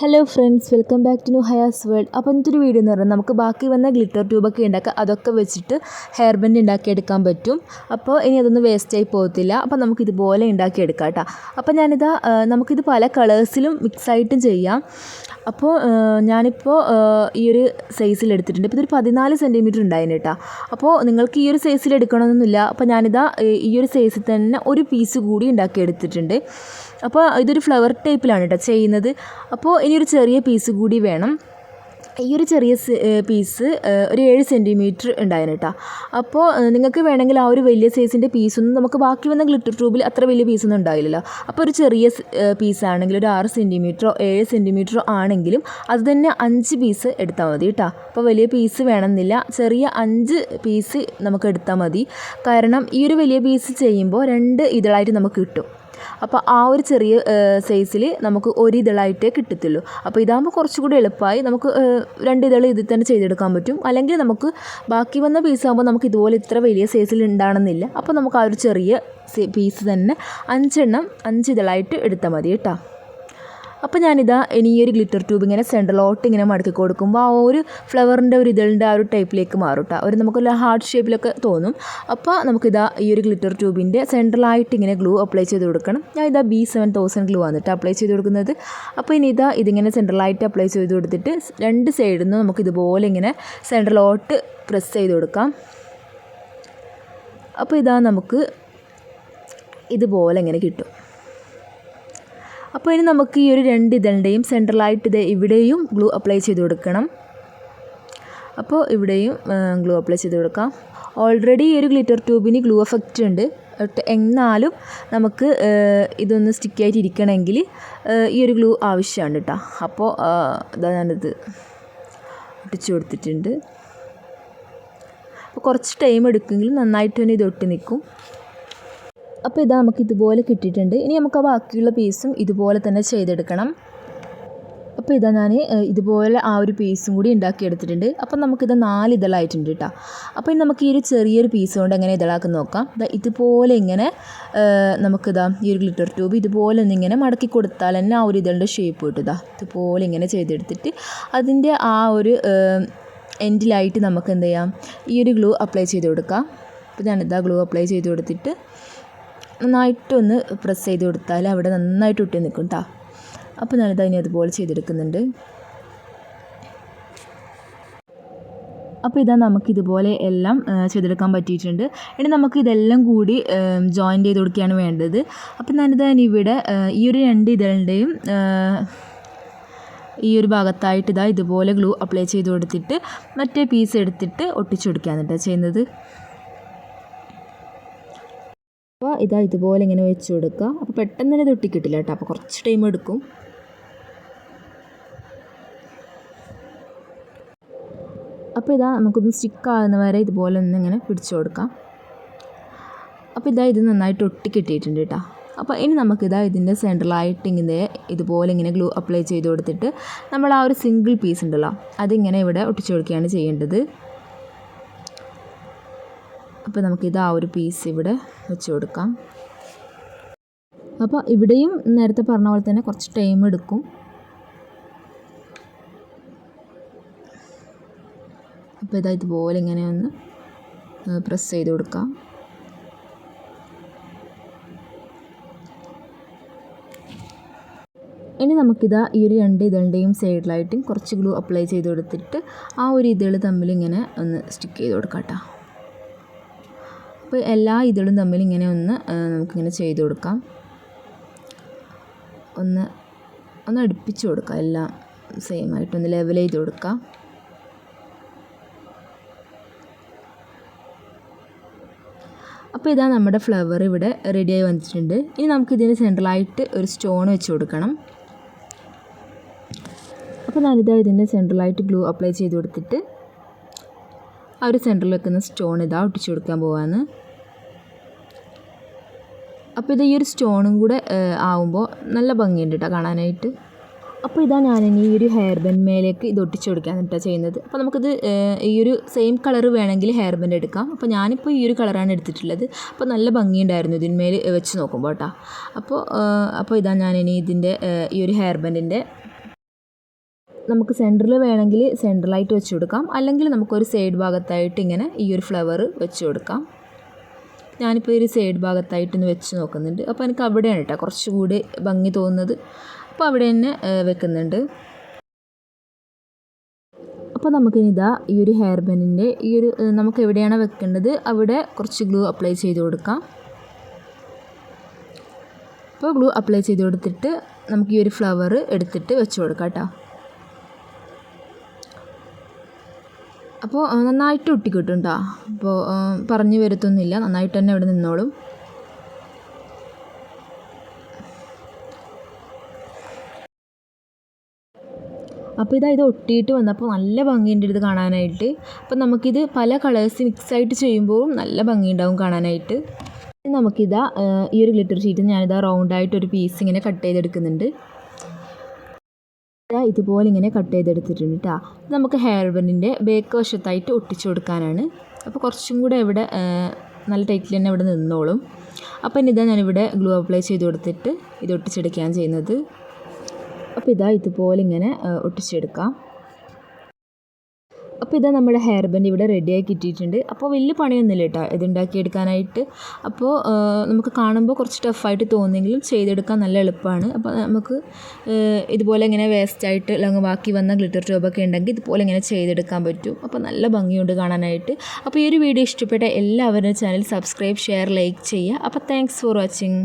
Hello friends welcome back to new Haya's world അപ്പോൾ ഇന്നത്തെ ഒരു വീഡിയോ എന്ന് പറഞ്ഞാൽ നമുക്ക് ബാക്കി വന്ന ഗ്ലിറ്റർ ട്യൂബൊക്കെ ഉണ്ടാക്കുക അതൊക്കെ വെച്ചിട്ട് ഹെയർ ബെൻഡ് ഉണ്ടാക്കിയെടുക്കാൻ പറ്റും. അപ്പോൾ ഇനി അതൊന്നും വേസ്റ്റായി പോകത്തില്ല. അപ്പോൾ നമുക്ക് ഇതുപോലെ ഉണ്ടാക്കിയെടുക്കാം കേട്ടോ അപ്പോൾ ഞാനിതാ നമുക്കിത് പല കളേഴ്സിലും മിക്സായിട്ടും ചെയ്യാം. അപ്പോൾ ഞാനിപ്പോൾ ഈ ഒരു സൈസിൽ എടുത്തിട്ടുണ്ട്. ഇപ്പോൾ ഇതൊരു പതിനാല് സെന്റിമീറ്റർ ഉണ്ടായിരുന്നു കേട്ടോ അപ്പോൾ നിങ്ങൾക്ക് ഈ ഒരു സൈസിൽ എടുക്കണമെന്നൊന്നുമില്ല അപ്പോൾ ഞാനിതാ ഈ ഒരു സൈസിൽ തന്നെ ഒരു പീസ് കൂടി ഉണ്ടാക്കിയെടുത്തിട്ടുണ്ട്. അപ്പോൾ ഇതൊരു ഫ്ലവർ ടൈപ്പിലാണ് കേട്ടോ ചെയ്യുന്നത്. അപ്പോൾ ഇനി ഒരു ചെറിയ പീസ് കൂടി വേണം. ഈ ഒരു ചെറിയ പീസ് ഒരു ഏഴ് സെന്റിമീറ്റർ ഉണ്ടായിരുന്നു കേട്ടോ. അപ്പോൾ നിങ്ങൾക്ക് വേണമെങ്കിൽ ആ ഒരു വലിയ സൈസിന്റെ പീസൊന്നും നമുക്ക് ബാക്കി വന്ന ഗ്ലിറ്റർ ട്യൂബിൽ അത്ര വലിയ പീസൊന്നും ഉണ്ടാവില്ലല്ലോ. അപ്പോൾ ഒരു ചെറിയ പീസാണെങ്കിൽ ഒരു ആറ് സെന്റിമീറ്ററോ ഏഴ് സെന്റിമീറ്ററോ ആണെങ്കിലും അത് തന്നെ അഞ്ച് പീസ് എടുത്താൽ മതി കേട്ടോ. അപ്പോൾ വലിയ പീസ് വേണമെന്നില്ല. ചെറിയ അഞ്ച് പീസ് നമുക്ക് എടുത്താൽ മതി. കാരണം ഈ ഒരു വലിയ പീസ് ചെയ്യുമ്പോൾ രണ്ട് ഇതളായിട്ട് നമുക്ക് കിട്ടും. അപ്പോൾ ആ ഒരു ചെറിയ സൈസിൽ നമുക്ക് ഒരു ഇതളായിട്ടേ കിട്ടത്തുള്ളൂ. അപ്പോൾ ഇതാകുമ്പോൾ കുറച്ചുകൂടി എളുപ്പമായി നമുക്ക് രണ്ട് ഇതൾ ഇതിൽ തന്നെ ചെയ്തെടുക്കാൻ പറ്റും. അല്ലെങ്കിൽ നമുക്ക് ബാക്കി വന്ന പീസ് പീസാകുമ്പോൾ നമുക്ക് ഇതുപോലെ ഇത്ര വലിയ സൈസിൽ ഉണ്ടാകണമെന്നില്ല അപ്പോൾ നമുക്ക് ആ ഒരു ചെറിയ പീസ് തന്നെ അഞ്ചെണ്ണം അഞ്ച് ഇതളായിട്ട് എടുത്താൽ മതി കേട്ടോ. അപ്പോൾ ഞാനിതാ ഇനി ഒരു ഗ്ലിറ്റർ ട്യൂബ് ഇങ്ങനെ സെൻട്രലോട്ട് ഇങ്ങനെ മടക്കി കൊടുക്കുമ്പോൾ ആ ഒരു ഫ്ലവറിന്റെ ഒരു ഇതളിന്റെ ആ ഒരു ടൈപ്പിലേക്ക് മാറും കേട്ടോ ഒരു നമുക്കൊരു ഹാർട്ട് ഷേപ്പിലൊക്കെ തോന്നും. അപ്പോൾ നമുക്കിതാ ഈ ഒരു ഗ്ലിറ്റർ ട്യൂബിന്റെ സെൻട്രലായിട്ട് ഇങ്ങനെ ഗ്ലൂ അപ്ലൈ ചെയ്ത് കൊടുക്കണം. ഞാൻ ഇതാ ബി സെവൻ തൗസൻഡ് ഗ്ലൂ വന്നിട്ട് അപ്ലൈ ചെയ്ത് കൊടുക്കുന്നത്. അപ്പോൾ ഇനി ഇതാ ഇതിങ്ങനെ സെൻട്രലായിട്ട് അപ്ലൈ ചെയ്ത് കൊടുത്തിട്ട് രണ്ട് സൈഡിൽ നിന്ന് നമുക്കിതുപോലെ ഇങ്ങനെ സെൻട്രലോട്ട് പ്രസ് ചെയ്ത് കൊടുക്കാം. അപ്പോൾ ഇതാ നമുക്ക് ഇതുപോലെ ഇങ്ങനെ കിട്ടും. അപ്പോൾ ഇനി നമുക്ക് ഈ ഒരു രണ്ട് ഇതളുടെയും സെൻട്രലായിട്ട് ഇത് ഇവിടെയും ഗ്ലൂ അപ്ലൈ ചെയ്ത് കൊടുക്കണം. അപ്പോൾ ഇവിടെയും ഗ്ലൂ അപ്ലൈ ചെയ്ത് കൊടുക്കാം. ഓൾറെഡി ഈ ഒരു ഗ്ലിറ്റർ ട്യൂബിന് ഗ്ലൂ എഫക്റ്റ് ഉണ്ട്. എന്നാലും നമുക്ക് ഇതൊന്ന് സ്റ്റിക്കായിട്ട് ഇരിക്കണമെങ്കിൽ ഈ ഒരു ഗ്ലൂ ആവശ്യമാണ് കേട്ടോ. അപ്പോൾ ഇതാ ഞാനിത് ഒട്ടിച്ച് കൊടുത്തിട്ടുണ്ട്. അപ്പോൾ കുറച്ച് ടൈം എടുക്കുമെങ്കിലും നന്നായിട്ട് തന്നെ ഇത് ഒട്ടി നിൽക്കും. അപ്പോൾ ഇതാ നമുക്ക് ഇതുപോലെ കിട്ടിയിട്ടുണ്ട്. ഇനി നമുക്ക് ബാക്കിയുള്ള പീസും ഇതുപോലെ തന്നെ ചെയ്തെടുക്കണം. അപ്പോൾ ഇതാ ഞാൻ ഇതുപോലെ ആ ഒരു പീസും കൂടി ഉണ്ടാക്കിയെടുത്തിട്ടുണ്ട്. അപ്പം നമുക്കിത് നാല് ഇതളായിട്ടുണ്ട് കേട്ടോ. അപ്പോൾ ഇനി നമുക്ക് ഈ ഒരു ചെറിയൊരു പീസ് കൊണ്ട് എങ്ങനെ ഇതളാക്കി നോക്കാം. ഇതുപോലെ ഇങ്ങനെ നമുക്കിതാ ഈ ഒരു ഗ്ലിറ്റർ ട്യൂബ് ഇതുപോലെ ഒന്ന് ഇങ്ങനെ മടക്കി കൊടുത്താൽ തന്നെ ആ ഒരു ഇതളുടെ ഷേപ്പ് കിട്ടും ഇതാ ഇതുപോലെ ഇങ്ങനെ ചെയ്തെടുത്തിട്ട് അതിന്റെ ആ ഒരു എൻഡിലായിട്ട് നമുക്ക് എന്ത് ചെയ്യാം? ഈ ഒരു ഗ്ലൂ അപ്ലൈ ചെയ്ത് കൊടുക്കാം. അപ്പോൾ ഞാനിതാ ഗ്ലൂ അപ്ലൈ ചെയ്ത് കൊടുത്തിട്ട് നന്നായിട്ടൊന്ന് പ്രസ് ചെയ്ത് കൊടുത്താൽ അവിടെ നന്നായിട്ട് ഒട്ടി നിൽക്കും കേട്ടോ അപ്പോൾ ഞാനിത് അതിനെ അതുപോലെ ചെയ്തെടുക്കുന്നുണ്ട്. അപ്പോൾ ഇതാ നമുക്ക് ഇതുപോലെ എല്ലാം ചെയ്തെടുക്കാൻ പറ്റിയിട്ടുണ്ട്. ഇനി നമുക്ക് ഇതെല്ലാം കൂടി ജോയിൻ ചെയ്ത് കൊടുക്കുകയാണ് വേണ്ടത്. അപ്പോൾ ഞാനിത് ഇവിടെ ഈ ഒരു രണ്ട് ഇതളുടെയും ഈ ഒരു ഭാഗത്തായിട്ട് ഇതാ ഇതുപോലെ ഗ്ലൂ അപ്ലൈ ചെയ്ത് കൊടുത്തിട്ട് മറ്റേ പീസ് എടുത്തിട്ട് ഒട്ടിച്ചു കൊടുക്കുകയാണ് കേട്ടോ ചെയ്യുന്നത്. അപ്പോൾ ഇതാ ഇതുപോലെ ഇങ്ങനെ വെച്ച് കൊടുക്കുക. അപ്പോൾ പെട്ടെന്ന് തന്നെ ഇത് ഒട്ടിക്കിട്ടില്ല കേട്ടോ. അപ്പോൾ കുറച്ച് ടൈം എടുക്കും. അപ്പോൾ ഇതാ നമുക്കൊന്ന് സ്റ്റിക്ക് ആകുന്ന വരെ ഇതുപോലെ ഒന്ന് ഇങ്ങനെ പിടിച്ചു കൊടുക്കാം. അപ്പോൾ ഇതാ ഇത് നന്നായിട്ട് ഒട്ടി കിട്ടിയിട്ടുണ്ട് കേട്ടോ. അപ്പോൾ ഇനി നമുക്കിതാ ഇതിന്റെ സെൻട്രലായിട്ട് ഇങ്ങനെ ഇതുപോലെ ഇങ്ങനെ ഗ്ലൂ അപ്ലൈ ചെയ്ത് കൊടുത്തിട്ട് നമ്മൾ ആ ഒരു സിംഗിൾ പീസ് ഉണ്ടല്ലോ അതിങ്ങനെ ഇവിടെ ഒട്ടിച്ചു കൊടുക്കുകയാണ് ചെയ്യേണ്ടത്. അപ്പോൾ നമുക്കിത് ആ ഒരു പീസ് ഇവിടെ വെച്ച് കൊടുക്കാം. അപ്പോൾ ഇവിടെയും നേരത്തെ പറഞ്ഞ പോലെ തന്നെ കുറച്ച് ടൈം എടുക്കും. അപ്പോൾ ഇതാ ഇതുപോലെ ഇങ്ങനെ ഒന്ന് പ്രസ് ചെയ്ത് കൊടുക്കാം. ഇനി നമുക്കിതാ ഈ ഒരു രണ്ട് ഇതളുടെയും സൈഡിലായിട്ടും കുറച്ച് ഗ്ലൂ അപ്ലൈ ചെയ്ത് കൊടുത്തിട്ട് ആ ഒരു ഇതൾ തമ്മിൽ ഇങ്ങനെ ഒന്ന് സ്റ്റിക്ക് ചെയ്ത് കൊടുക്കാം കേട്ടോ. അപ്പോൾ എല്ലാ ഇതിലും തമ്മിൽ ഇങ്ങനെ ഒന്ന് നമുക്കിങ്ങനെ ചെയ്ത് കൊടുക്കാം. ഒന്ന് ഒന്ന് അടുപ്പിച്ച് കൊടുക്കാം. എല്ലാം സെയിം ആയിട്ട് ഒന്ന് ലെവൽ ചെയ്ത് കൊടുക്കാം. അപ്പോൾ ഇതാ നമ്മുടെ ഫ്ലവർ ഇവിടെ റെഡിയായി വന്നിട്ടുണ്ട്. ഇനി നമുക്ക് ഇതിന് സെൻട്രലായിട്ട് ഒരു സ്റ്റോൺ വെച്ച് കൊടുക്കണം. അപ്പോൾ ഞാനിതാ ഇതിന്റെ സെൻട്രലായിട്ട് ഗ്ലൂ അപ്ലൈ ചെയ്ത് കൊടുത്തിട്ട് ആ ഒരു സെന്ററിൽ വെക്കുന്ന സ്റ്റോൺ ഇതാ ഒട്ടിച്ചു കൊടുക്കാൻ പോവാന്ന്. അപ്പോൾ ഇത് ഈ ഒരു സ്റ്റോണും കൂടെ ആവുമ്പോൾ നല്ല ഭംഗിയുണ്ട് കേട്ടോ കാണാനായിട്ട്. അപ്പോൾ ഇതാ ഞാനിനി ഈ ഒരു ഹെയർ ബാൻഡ് മേലേക്ക് ഇത് ഒട്ടിച്ചു കൊടുക്കാൻ കേട്ടോ ചെയ്യുന്നത്. അപ്പോൾ നമുക്കിത് ഈ ഒരു സെയിം കളർ വേണമെങ്കിൽ ഹെയർ ബെൻഡ് എടുക്കാം. അപ്പോൾ ഞാനിപ്പോൾ ഈ ഒരു കളറാണ് എടുത്തിട്ടുള്ളത്. അപ്പോൾ നല്ല ഭംഗിയുണ്ടായിരുന്നു ഇതിന്മേൽ വെച്ച് നോക്കുമ്പോൾ കേട്ടോ അപ്പോൾ അപ്പോൾ ഇതാ ഞാനിനി ഇതിന്റെ ഈ ഒരു ഹെയർ ബാൻഡിന്റെ നമുക്ക് സെന്ററിൽ വേണമെങ്കിൽ സെന്ററിലായിട്ട് വെച്ച് കൊടുക്കാം. അല്ലെങ്കിൽ നമുക്കൊരു സൈഡ് ഭാഗത്തായിട്ട് ഇങ്ങനെ ഈ ഒരു ഫ്ലവർ വെച്ച് കൊടുക്കാം. ഞാനിപ്പോൾ ഒരു സൈഡ് ഭാഗത്തായിട്ടൊന്ന് വെച്ച് നോക്കുന്നുണ്ട്. അപ്പോൾ എനിക്ക് അവിടെയാണ് കേട്ടോ കുറച്ചുകൂടി ഭംഗി തോന്നുന്നത്. അപ്പോൾ അവിടെ തന്നെ വെക്കുന്നുണ്ട്. അപ്പോൾ നമുക്കിനിതാ ഈ ഒരു ഹെയർ ബാൻഡിന്റെ ഈ ഒരു നമുക്ക് എവിടെയാണോ വെക്കേണ്ടത്? അവിടെ കുറച്ച് ഗ്ലൂ അപ്ലൈ ചെയ്ത് കൊടുക്കാം. അപ്പോൾ ഗ്ലൂ അപ്ലൈ ചെയ്ത് കൊടുത്തിട്ട് നമുക്ക് ഈ ഒരു ഫ്ലവർ എടുത്തിട്ട് വെച്ച് കൊടുക്കാം കേട്ടോ അപ്പോൾ നന്നായിട്ട് ഒട്ടിക്കിട്ടും കേട്ടോ അപ്പോൾ പറഞ്ഞു വരുത്തൊന്നുമില്ല. നന്നായിട്ട് തന്നെ ഇവിടെ നിന്നോളും. അപ്പോൾ ഇതാ ഇത് ഒട്ടിയിട്ട് വന്നപ്പോൾ നല്ല ഭംഗിയുണ്ട് ഇത് കാണാനായിട്ട്. അപ്പോൾ നമുക്കിത് പല കളേഴ്സ് മിക്സായിട്ട് ചെയ്യുമ്പോഴും നല്ല ഭംഗിയുണ്ടാവും കാണാനായിട്ട്. നമുക്കിതാ ഈ ഒരു ഗ്ലിറ്റർ ഷീറ്റ് ഞാനിതാ റൗണ്ടായിട്ട് ഒരു പീസ് ഇങ്ങനെ കട്ട് ചെയ്തെടുക്കുന്നുണ്ട്. ഇതുപോലെ ഇങ്ങനെ കട്ട് ചെയ്തെടുത്തിട്ടുണ്ട് കേട്ടോ നമുക്ക് ഹെയർ ബണ്ണിന്റെ ബേക്ക് വശത്തായിട്ട് ഒട്ടിച്ചു കൊടുക്കാനാണ്. അപ്പോൾ കുറച്ചും കൂടെ ഇവിടെ നല്ല ടൈറ്റിൽ തന്നെ ഇവിടെ നിന്നോളും. അപ്പോൾ ഇനി ഇതാ ഞാനിവിടെ ഗ്ലൂ അപ്ലൈ ചെയ്ത് കൊടുത്തിട്ട് ഇത് ഒട്ടിച്ചെടുക്കുകയാണ് ചെയ്യുന്നത്. അപ്പോൾ ഇതാ ഇതുപോലെ ഇങ്ങനെ ഒട്ടിച്ചെടുക്കാം. അപ്പോൾ ഇതാ നമ്മുടെ ഹെയർ ബാൻഡ് ഇവിടെ റെഡിയായി കിട്ടിയിട്ടുണ്ട്. അപ്പോൾ വലിയ പണിയൊന്നുമില്ല കേട്ടോ ഇത് ഉണ്ടാക്കിയെടുക്കാനായിട്ട് അപ്പോൾ നമുക്ക് കാണുമ്പോൾ കുറച്ച് ടഫായിട്ട് തോന്നുമെങ്കിലും ചെയ്തെടുക്കാൻ നല്ല എളുപ്പമാണ്. അപ്പോൾ നമുക്ക് ഇതുപോലെ ഇങ്ങനെ വേസ്റ്റായിട്ട് അല്ലെങ്കിൽ ബാക്കി വന്ന ഗ്ലിറ്റർ ട്യൂബൊക്കെ ഉണ്ടെങ്കിൽ ഇതുപോലെ ഇങ്ങനെ ചെയ്തെടുക്കാൻ പറ്റും. അപ്പോൾ നല്ല ഭംഗിയുണ്ട് കാണാനായിട്ട്. അപ്പോൾ ഈ ഒരു വീഡിയോ ഇഷ്ടപ്പെട്ട എല്ലാവരുടെ ചാനൽ സബ്സ്ക്രൈബ് ഷെയർ ലൈക്ക് ചെയ്യുക. അപ്പോൾ താങ്ക്സ് ഫോർ വാച്ചിങ്